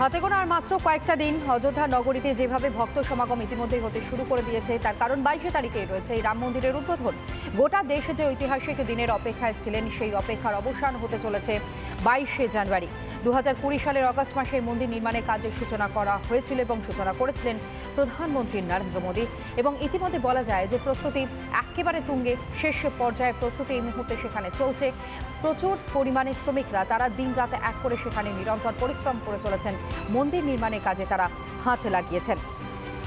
হাতে গোনা আর মাত্র কয়েকটা দিন অযোধ্যা নগরীতে যেভাবে ভক্ত সমাগম ইতিমধ্যেই হতে শুরু করে দিয়েছে, তার কারণ বাইশে তারিখে রয়েছে এই রাম মন্দিরের উদ্বোধন। গোটা দেশে যে ঐতিহাসিক দিনের অপেক্ষায় ছিলেন, সেই অপেক্ষার অবসান হতে চলেছে বাইশে জানুয়ারি। দু হাজার কুড়ি সালের অগস্ট মাসে মন্দির নির্মাণের কাজের সূচনা করা হয়েছিল এবং সূচনা করেছিলেন প্রধানমন্ত্রী নরেন্দ্র মোদী। এবং ইতিমধ্যে বলা যায় যে প্রস্তুতি একেবারে তুঙ্গে, শেষ পর্যায়ে প্রস্তুতি এই মুহূর্তে সেখানে চলছে। প্রচুর পরিমাণে শ্রমিকরা, তারা দিন রাত এক করে সেখানে নিরন্তর পরিশ্রম করে চলেছেন। মন্দির নির্মাণের কাজে তারা হাত লাগিয়েছেন।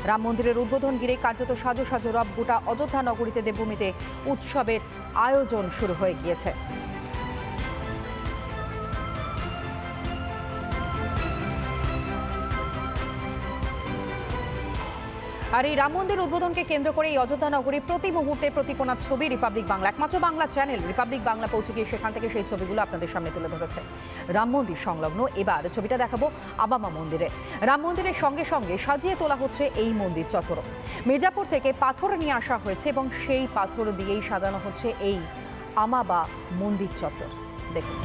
রাম মন্দিরের উদ্বোধন ঘিরে কার্যত সাজো সাজো রব গোটা অযোধ্যা নগরীতে দেবভূমিতে উৎসবের আয়োজন শুরু হয়ে গিয়েছে। আর এই রাম মন্দির উদ্বোধনকে কেন্দ্র করে এই অযোধ্যা নগরী প্রতি মুহূর্তে প্রতি কোনা ছবি রিপাবলিক বাংলা। একমাত্র বাংলা চ্যানেল রিপাবলিক বাংলা পৌঁছে গিয়ে সেখান থেকে সেই ছবিগুলো আপনাদের সামনে তুলে ধরেছে। রাম মন্দির সংলগ্ন, এবার ছবিটা দেখাবো আবামা মন্দিরে। রাম মন্দিরের সঙ্গে সঙ্গে সাজিয়ে তোলা হচ্ছে এই মন্দির চত্বর মির্জাপুর থেকে পাথর নিয়ে আসা হয়েছে এবং সেই পাথর দিয়েই সাজানো হচ্ছে এই আমাবা মন্দির চত্বর। দেখুন।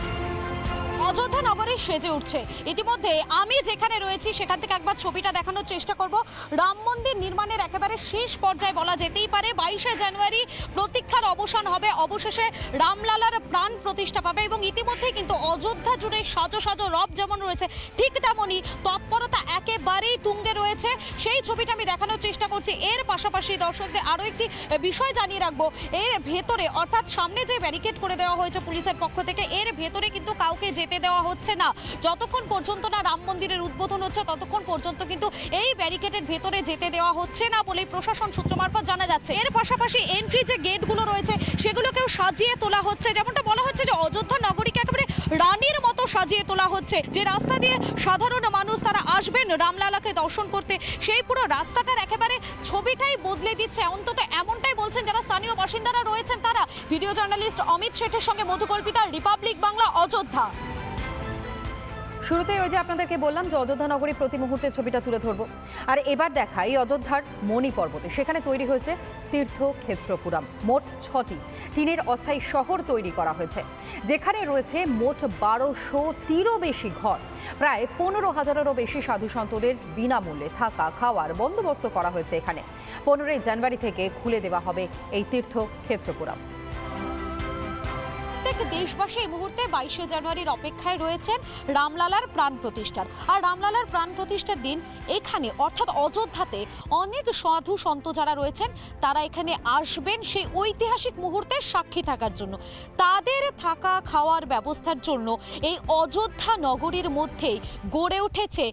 অযোধ্যা নগরে সেজে উঠছে। ইতিমধ্যে আমি যেখানে রয়েছি, সেখান থেকে একবার ছবিটা দেখানোর চেষ্টা করব। রাম মন্দির নির্মাণের একেবারে শেষ পর্যায়ে বলা যেতেই পারে, বাইশে জানুয়ারি প্রতীক্ষার অবসান হবে। অবশেষে রামলালার প্রাণ প্রতিষ্ঠা পাবে এবং ইতিমধ্যে কিন্তু অযোধ্যা জুড়ে সাজো সাজো রব যেমন রয়েছে, ঠিক তেমনই তৎপরতা একেবারেই তুঙ্গে রয়েছে। সেই ছবিটা আমি দেখানোর চেষ্টা করছি। এর পাশাপাশি দর্শকদের আরও একটি বিষয় জানিয়ে রাখব। এর ভেতরে, অর্থাৎ সামনে যে ব্যারিকেড করে দেওয়া হয়েছে পুলিশের পক্ষ থেকে, এর ভেতরে কিন্তু কাউকে যেতে দেওয়া হচ্ছে না। যতক্ষণ পর্যন্ত না রাম মন্দিরের উদ্বোধন হচ্ছে, ততক্ষণ পর্যন্ত কিন্তু এই ব্যারিকেডের ভেতরে যেতে দেওয়া হচ্ছে না বলে প্রশাসন সূত্র মারফত জানা যাচ্ছে। এর পাশাপাশি এন্ট্রি যে গেটগুলো রয়েছে, সেগুলোকেও সাজিয়ে তোলা হচ্ছে। যেমনটা বলা হচ্ছে যে অযোধ্যা নগরীকে একেবারে রানীর মতো সাজিয়ে তোলা হচ্ছে। যে রাস্তা দিয়ে সাধারণ মানুষ তারা আসবেন রামলালাকে দর্শন করতে, সেই পুরো রাস্তাটার একেবারে ছবিটাই বদলে দিচ্ছে। অন্তত এমনটাই বলছেন যারা স্থানীয় বাসিন্দারা রয়েছেন তারা। ভিডিও জার্নালিস্ট অমিত শেঠের সঙ্গে মধুকল্পিতা, রিপাবলিক বাংলা, অযোধ্যা। শুরুতেই ওই যে আপনাদেরকে বললাম যে অযোধ্যা নগরী প্রতি মুহূর্তে ছবিটা তুলে ধরবো। আর এবার দেখা এই অযোধ্যার মণি পর্বতে। সেখানে তৈরি হয়েছে তীর্থক্ষেত্রপুরম। মোট ছটি। চীনের অস্থায়ী শহর তৈরি করা হয়েছে। যেখানে রয়েছে মোট বারোশোটিরও বেশি ঘর। প্রায় পনেরো হাজারেরও বেশি সাধু সন্তদের বিনামূল্যে থাকা, খাওয়ার বন্দোবস্ত করা হয়েছে এখানে। পনেরোই জানুয়ারি থেকে খুলে দেওয়া হবে এই তীর্থক্ষেত্রপুরম। প্রত্যেক দেশবাসী এই মুহূর্তে বাইশে জানুয়ারির অপেক্ষায় রয়েছেন রামলালার প্রাণ প্রতিষ্ঠার। আর রামলালার প্রাণ প্রতিষ্ঠার দিন এখানে, অর্থাৎ অযোধ্যাতে, অনেক সাধু সন্ত যারা রয়েছেন, তারা এখানে আসবেন সেই ঐতিহাসিক মুহূর্তে সাক্ষী থাকার জন্য। তাদের থাকা খাওয়ার ব্যবস্থার জন্য এই অযোধ্যা নগরীর মধ্যেই গড়ে উঠেছে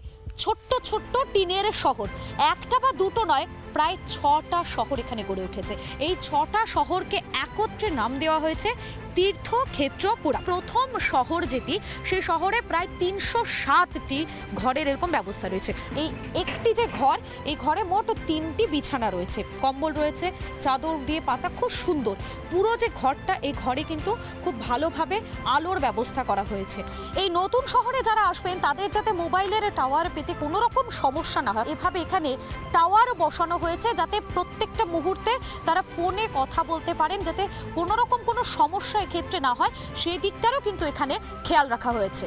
ছোট্ট ছোট্ট টিনের শহর। একটা বা দুটো নয়, প্রায় ছটা শহর এখানে গড়ে উঠেছে। এই ছটা শহরকে একত্রে নাম দেওয়া হয়েছে তীর্থক্ষেত্রপুরা প্রথম শহর যেটি সেই শহরে প্রায় তিনশো সাতটি ঘরের এরকম ব্যবস্থা রয়েছে। এই একটি যে ঘর, এই ঘরে মোট তিনটি বিছানা রয়েছে। কম্বল রয়েছে, চাদর দিয়ে পাতা, খুব সুন্দর। পুরো যে ঘরটা এই ঘরে কিন্তু খুব ভালোভাবে আলোর ব্যবস্থা করা হয়েছে। এই নতুন শহরে যারা আসবেন, তাদের যাতে মোবাইলের টাওয়ার পেতে কোনো রকম সমস্যা না হয়, এভাবে এখানে টাওয়ার বসানো হয়েছে, যাতে প্রত্যেকটা মুহূর্তে তারা ফোনে কথা বলতে পারেন, যাতে কোনো রকম কোনো সমস্যা এক্ষেত্রে না হয় সেই দিকটারও কিন্তু এখানে খেয়াল রাখা হয়েছে।